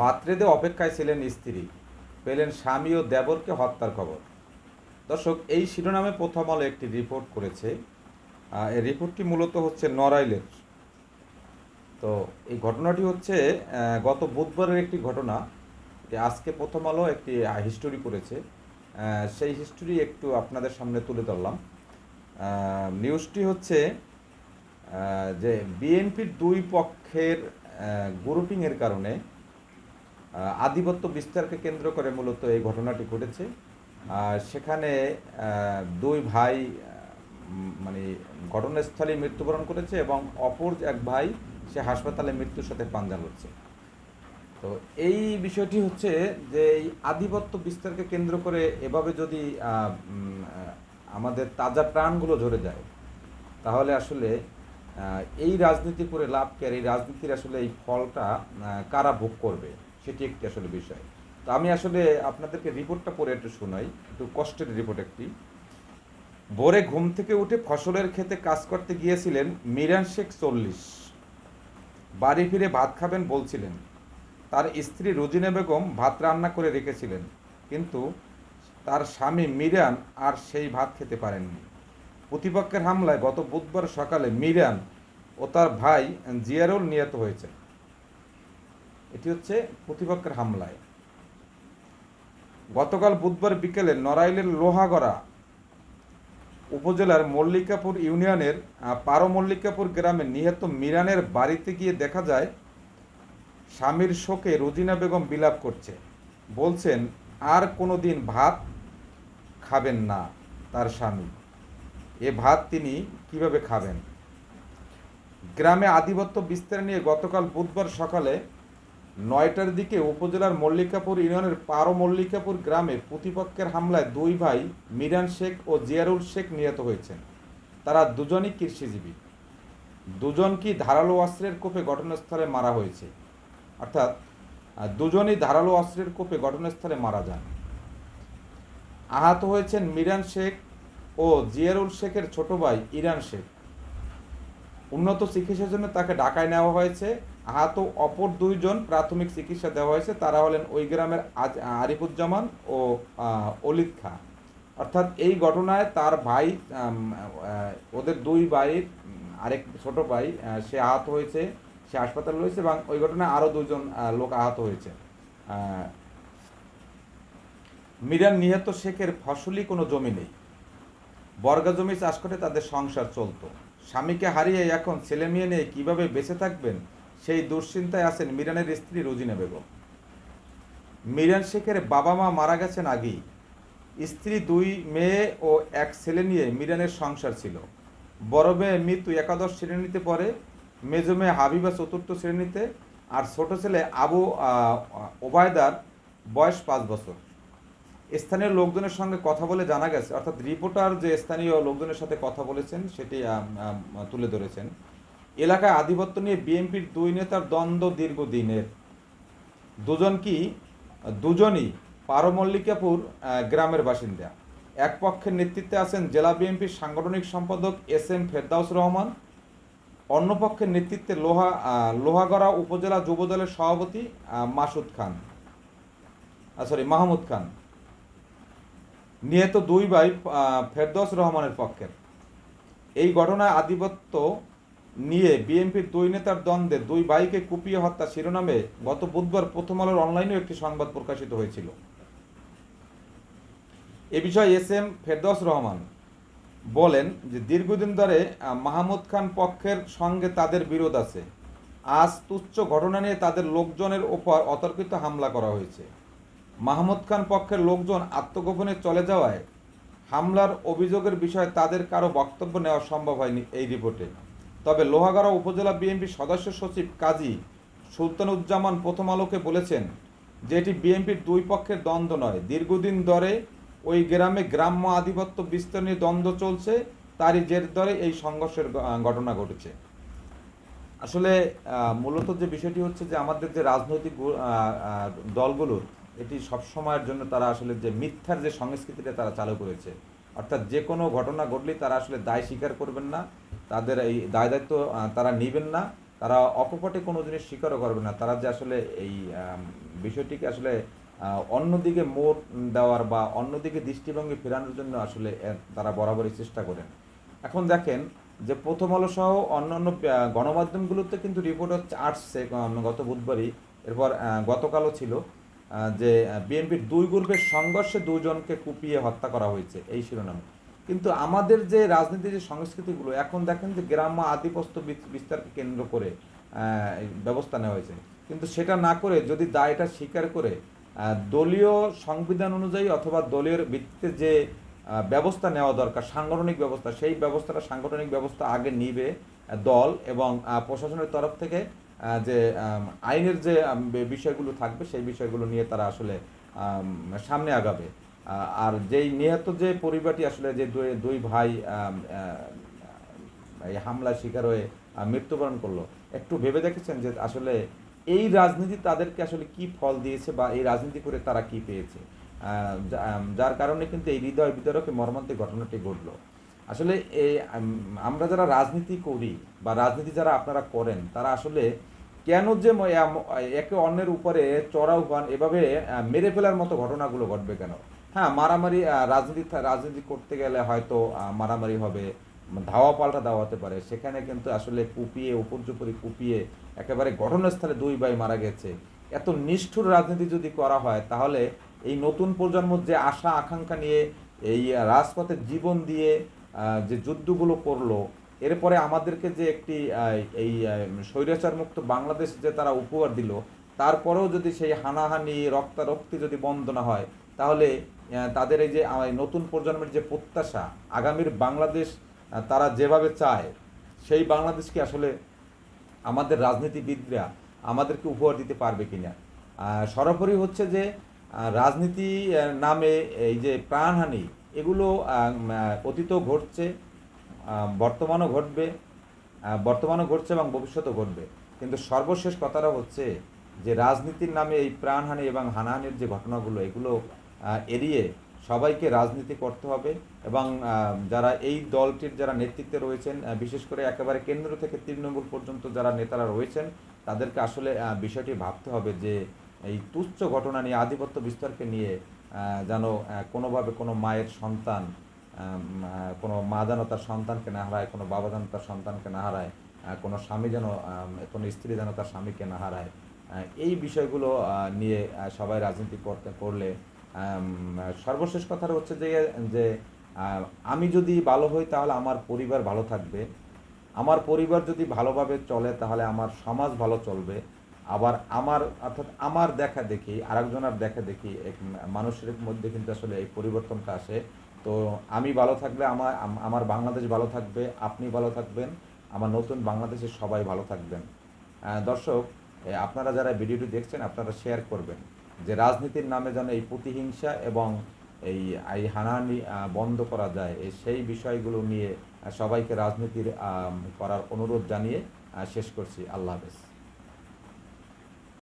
বাতরেদে অপেক্ষায় ছিলেন স্ত্রী। পেলেন স্বামী ও দেবরকে হত্যার খবর। দর্শক, এই শিরোনামে প্রথম আলো একটি রিপোর্ট করেছে। এই রিপোর্টটি মূলত হচ্ছে নড়াইলের। তো এই ঘটনাটি হচ্ছে গত বুধবারের একটি ঘটনা। আজকে প্রথম আলো একটি হিস্টোরি করেছে। সেই হিস্টোরি একটু আপনাদের সামনে তুলে ধরলাম। নিউজটি হচ্ছে যে বিএনপির দুই পক্ষের গ্রুপিংয়ের কারণে আধিপত্য বিস্তারকে কেন্দ্র করে মূলত এই ঘটনাটি ঘটেছে। সেখানে দুই ভাই মানে ঘটনাস্থলে মৃত্যুবরণ করেছে এবং অপর এক ভাই, সে হাসপাতালে মৃত্যুর সাথে পাঞ্জা লড়ছে। তো এই বিষয়টি হচ্ছে যে এই আধিপত্য বিস্তারকে কেন্দ্র করে এভাবে যদি আমাদের তাজা প্রাণগুলো ঝরে যায়, তাহলে আসলে এই রাজনীতি করে লাভ কি? আর এই রাজনীতির আসলে এই ফলটা কারা ভোগ করবে? সেটি একটি আসলে বিষয়। তো আমি আসলে আপনাদেরকে রিপোর্টটা পড়ে একটু শোনাই, একটু কষ্টের রিপোর্ট একটি। ভোরে ঘুম থেকে উঠে ফসলের ক্ষেতে কাজ করতে গিয়েছিলেন মিরান শেখ চল্লিশ। বাড়ি ফিরে ভাত খাবেন বলছিলেন। তার স্ত্রী রোজিনা বেগম ভাত রান্না করে রেখেছিলেন, কিন্তু তার স্বামী মিরান আর সেই ভাত খেতে পারেননি। প্রতিপক্ষের হামলায় গত বুধবার সকালে মিরান ও তার ভাই জিয়ারুল নিহত হয়েছে এটি হচ্ছে প্রতিপক্ষের হামলায়। গতকাল বুধবার বিকেলে নড়াইলের লোহাগড়া উপজেলার মল্লিকাপুর ইউনিয়নের আহ, পারমল্লিকাপুর গ্রামে নিহত মিরানের বাড়িতে গিয়ে দেখা যায় স্বামীর শোকে রোজিনা বেগম বিলাপ করছে। বলছেন আর কোনো দিন ভাত খাবেন না তার স্বামী। এ ভাত তিনি কীভাবে খাবেন? গ্রামে আধিপত্য বিস্তার নিয়ে গতকাল বুধবার সকালে নয়টার দিকে উপজেলার মল্লিকাপুর ইউনিয়নের পারো মল্লিকাপুর গ্রামে প্রতিপক্ষের হামলায় দুই ভাই মিরান শেখ ও জিয়ারুল শেখ নিহত হয়েছেন। তারা দুজনই কৃষিজীবী। দুজনকে ধারালো অস্ত্রের কোপে ঘটনাস্থলে মারা হয়েছে? অর্থাৎ দুজনই ধারালো অস্ত্রের কোপে ঘটনাস্থলে মারা যান। আহত হয়েছেন মিরান শেখ ও জিয়ারুল শেখের ছোট ভাই ইরান শেখ। উন্নত চিকিৎসার জন্য তাকে ঢাকায় নেওয়া হয়েছে। আহত অপর দুইজন প্রাথমিক চিকিৎসা দেওয়া হয়েছে। তারা হলেন ওই গ্রামের আজ- আরিফুজ্জামান ও অলিদ খাঁ। অর্থাৎ এই ঘটনায় তার ভাই ওদের দুই ভাইয়ের আরেক ছোট ভাই সে আহত হয়েছে, সে হাসপাতালে রয়েছে এবং ওই ঘটনায় আরও দুজন লোক আহত হয়েছে। মিরান নিহত শেখের ফসলি কোনো জমি নেই। বর্গা জমি চাষ করে তাদের সংসার চলতো। স্বামীকে হারিয়ে এখন ছেলে মেয়ে নিয়ে কীভাবে বেঁচে থাকবেন, সেই দুশ্চিন্তায় আছেন মিরানের স্ত্রী রোজিনা বেগম। মিরান শেখের বাবা মা মারা গেছেন আগেই। স্ত্রী দুই, মেয়ে ও এক ছেলে নিয়ে মিরানের সংসার ছিল। বড় মেয়ে মৃত্যু একাদশ শ্রেণীতে পড়ে, মেজ মেয়ে হাবিবা চতুর্থ শ্রেণীতে, আর ছোট ছেলে আবু ওবায়দার বয়স পাঁচ বছর। স্থানীয় লোকজনের সঙ্গে কথা বলে জানা গেছে। অর্থাৎ রিপোর্টার যে স্থানীয় লোকজনের সাথে কথা বলেছেন, সেটি তুলে ধরেছেন। এলাকায় আধিপত্য নিয়ে বিএনপির দুই নেতার দ্বন্দ্ব দীর্ঘদিনের। দুজন কি? দুজনই পারমল্লিকাপুর গ্রামের বাসিন্দা। এক পক্ষের নেতৃত্বে আছেন জেলা বিএনপির সাংগঠনিক সম্পাদক এস এম ফেরদাউস রহমান। অন্য পক্ষের নেতৃত্বে লোহা লোহাগড়া উপজেলা যুবদলের সভাপতি মাসুদ খান। সরি মাহমুদ খান। নিহত দুই ভাই ফেরদৌস রহমানের পক্ষের এই ঘটনায় আধিপত্য নিয়ে বিএনপির দুই নেতার দ্বন্দ্বে দুই ভাইকে কুপিয়ে হত্যা শিরোনামে গত বুধবার প্রথম আলোর অনলাইনেও একটি সংবাদ প্রকাশিত হয়েছিল। এ বিষয়ে এস এম ফেরদৌস রহমান বলেন যে, দীর্ঘদিন ধরে মাহমুদ খান পক্ষের সঙ্গে তাদের বিরোধ আছে। আজ তুচ্ছ ঘটনা নিয়ে তাদের লোকজনের ওপর অতর্কিত হামলা করা হয়েছে। মাহমুদ খান পক্ষের লোকজন আত্মগোপনে চলে যাওয়ায় হামলার অভিযোগের বিষয়ে তাদের কারও বক্তব্য নেওয়া সম্ভব হয়নি এই রিপোর্টে। তবে লোহাগড়া উপজেলা বিএনপির সদস্য সচিব কাজী সুলতানুজ্জামান প্রথম আলোকে বলেছেন যে এটি বিএনপির দুই পক্ষের দ্বন্দ্ব নয়। দীর্ঘদিন ধরে ওই গ্রামে গ্রাম্য আধিপত্য বিস্তার নিয়ে দ্বন্দ্ব চলছে, তারই জের ধরে এই সংঘর্ষের ঘটনা ঘটেছে। আসলে মূলত যে বিষয়টি হচ্ছে যে আমাদের যে রাজনৈতিক দলগুলোর এটি সবসময়ের জন্য তারা আসলে যে মিথ্যার যে সংস্কৃতিটা তারা চালু করেছে। অর্থাৎ যে কোনো ঘটনা ঘটলেই তারা আসলে দায় স্বীকার করবেন না, তাদের এই দায় দায়িত্ব তারা নেবেন না, তারা অকপটে কোনো জিনিস স্বীকারও করবে না। তারা যে আসলে এই বিষয়টিকে আসলে অন্যদিকে মোড় দেওয়ার বা অন্যদিকে দৃষ্টিভঙ্গি ফেরানোর জন্য আসলে তারা বরাবরই চেষ্টা করেন। এখন দেখেন যে প্রথম আলো সহ অন্যান্য গণমাধ্যমগুলোতে কিন্তু রিপোর্ট হচ্ছে আসছে গত বুধবারই। এরপর গতকালও ছিল। যে বিএনপির দুই গ্রুপের সংঘর্ষে দুজনকে কুপিয়ে হত্যা করা হয়েছে, এই শিরোনামে। কিন্তু আমাদের যে রাজনীতির যে সংস্কৃতিগুলো, এখন দেখেন যে গ্রাম্য আধিপত্য বিস্তারকে কেন্দ্র করে ব্যবস্থা নেওয়া হয়েছে। কিন্তু সেটা না করে যদি দায়টা স্বীকার করে দলীয় সংবিধান অনুযায়ী অথবা দলীয় ভিত্তিতে যে ব্যবস্থা নেওয়া দরকার, সাংগঠনিক ব্যবস্থা, সেই ব্যবস্থাটা সাংগঠনিক ব্যবস্থা আগে নিবে দল এবং প্রশাসনের তরফ থেকে যে আইনের যে বিষয়গুলো থাকবে, সেই বিষয়গুলো নিয়ে তারা আসলে সামনে আগাবে। আর যেই নিহত যে পরিবারটি আসলে যে দুই দুই ভাই এই হামলার শিকার হয়ে মৃত্যুবরণ করল, একটু ভেবে দেখেছেন যে আসলে এই রাজনীতি তাদেরকে আসলে কি ফল দিয়েছে বা এই রাজনীতি করে তারা কি পেয়েছে? যার কারণে কিন্তু এই হৃদয় বিতরকে মর্মান্তিক ঘটনাটি ঘটলো। আসলে এই আমরা যারা রাজনীতি করি বা রাজনীতি যারা আপনারা করেন, তারা আসলে কেন যে একে অন্যের উপরে চড়াও হন, এভাবে মেরে ফেলার মতো ঘটনাগুলো ঘটবে কেন? হ্যাঁ মারামারি রাজনীতি রাজনীতি করতে গেলে হয়তো মারামারি হবে ধাওয়া পাল্টা দেওয়া হতে পারে। সেখানে কিন্তু আসলে কুপিয়ে উপর্যুপরি কুপিয়ে একেবারে ঘটনাস্থলে দুই ভাই মারা গেছে। এত নিষ্ঠুর রাজনীতি যদি করা হয়, তাহলে এই নতুন প্রজন্মর যে আশা, আকাঙ্ক্ষা নিয়ে এই রাজপথে জীবন দিয়ে যে যুদ্ধগুলো করল এরপরে আমাদেরকে যে একটি এই স্বৈরাচার মুক্ত বাংলাদেশ যে তারা উপহার দিল তারপরেও যদি সেই হানাহানি রক্তারক্তি যদি বন্ধ না হয় তাহলে তাদের এই যে নতুন প্রজন্মের যে প্রত্যাশা আগামীর বাংলাদেশ তারা যেভাবে চায় সেই বাংলাদেশকে আসলে আমাদের রাজনীতিবিদরা আমাদেরকে উপহার দিতে পারবে কিনা। আহ, সর্বোপরি হচ্ছে যে রাজনীতি নামে এই যে প্রাণহানি এগুলো অতীতেও ঘটছে। বর্তমানও ঘটবে বর্তমানও ঘটছে এবং ভবিষ্যতেও ঘটবে। কিন্তু সর্বশেষ কথাটা হচ্ছে যে রাজনীতির নামে এই প্রাণহানি এবং হানাহানির যে ঘটনাগুলো, এগুলো এড়িয়ে সবাইকে রাজনীতি করতে হবে এবং যারা এই দলটির যারা নেতৃত্বে রয়েছেন বিশেষ করে একেবারে কেন্দ্র থেকে তৃণমূল পর্যন্ত যারা নেতারা রয়েছেন, তাদেরকে আসলে বিষয়টি ভাবতে হবে যে এই তুচ্ছ ঘটনা নিয়ে, আধিপত্য বিস্তারকে নিয়ে যেন কোনোভাবে কোনো মায়ের সন্তান কোনো মা যেন তার সন্তানকে না হারায়, কোনো বাবা যেন তার সন্তানকে না হারায় কোনো স্বামী যেন কোনো স্ত্রী যেন তার স্বামীকে না হারায় এই বিষয়গুলো নিয়ে সবাই রাজনীতি করতে, করলে সর্বশেষ কথাটা হচ্ছে যে যে আমি যদি ভালো হই তাহলে আমার পরিবার ভালো থাকবে। আমার পরিবার যদি ভালোভাবে চলে তাহলে আমার সমাজ ভালো চলবে। আবার আমার, অর্থাৎ আমার দেখা দেখি, আরেকজনের দেখা দেখি, এক, মানুষের মধ্যে কিন্তু আসলে এই পরিবর্তনটা আসে। তো আমি ভালো থাকলে আমার আমার বাংলাদেশ ভালো থাকবে, আপনি ভালো থাকবেন, আমার নতুন বাংলাদেশের সবাই ভালো থাকবেন। দর্শক আপনারা যারা ভিডিওটি দেখছেন, আপনারা শেয়ার করবেন যে রাজনীতির নামে যেন এই প্রতিহিংসা এবং এই এই হানাহানি বন্ধ করা যায় সেই বিষয়গুলো নিয়ে সবাইকে রাজনীতির করার অনুরোধ জানিয়ে শেষ করছি। আল্লাহ হাফেজ।